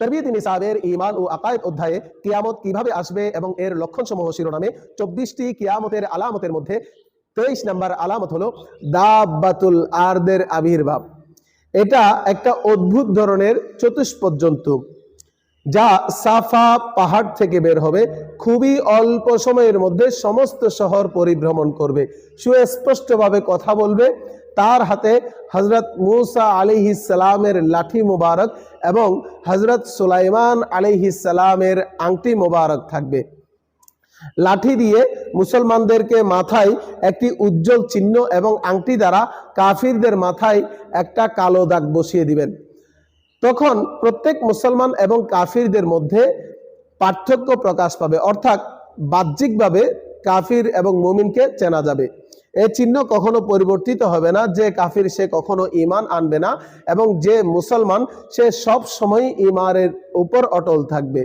তরবিয়ত নিসাবের ইমান ও আকায়েদ অধ্যায়ে কিয়ামত কীভাবে আসবে এবং এর লক্ষণসমূহ শিরোনামে চব্বিশটি কিয়ামতের আলামতের মধ্যে তেইশ নাম্বার আলামত হলো দাব্বাতুল আরদের আবির্ভাব। এটা একটা অদ্ভুত ধরনের চতুষ্পদ জন্তু। যা সাফা পাহাড় থেকে বের হবে। খুবই অল্প সময়ের মধ্যে সমস্ত শহর পরিভ্রমণ করবে। সুস্পষ্টভাবে কথা বলবে, তার হাতে হজরত মুসা সালামের লাঠি মুবারক এবং হজরত সুলাইমান সালামের আংটি মুবারক থাকবে। লাঠি দিয়ে মুসলমানদেরকে মাথায় একটি উজ্জ্বল চিহ্ন এবং আংটি দ্বারা কাফিরদের মাথায় একটা কালো দাগ বসিয়ে দিবেন। তখন প্রত্যেক মুসলমান এবং কাফিরদের মধ্যে পার্থক্য প্রকাশ পাবে। অর্থাৎ বাহ্যিকভাবে কাফির এবং মুমিনকে চেনা যাবে। এ চিহ্ন কখনো পরিবর্তিত হবে না যে কাফির সে কখনো ইমান আনবে না এবং যে মুসলমান সে সব সময় ইমানের উপর অটল থাকবে।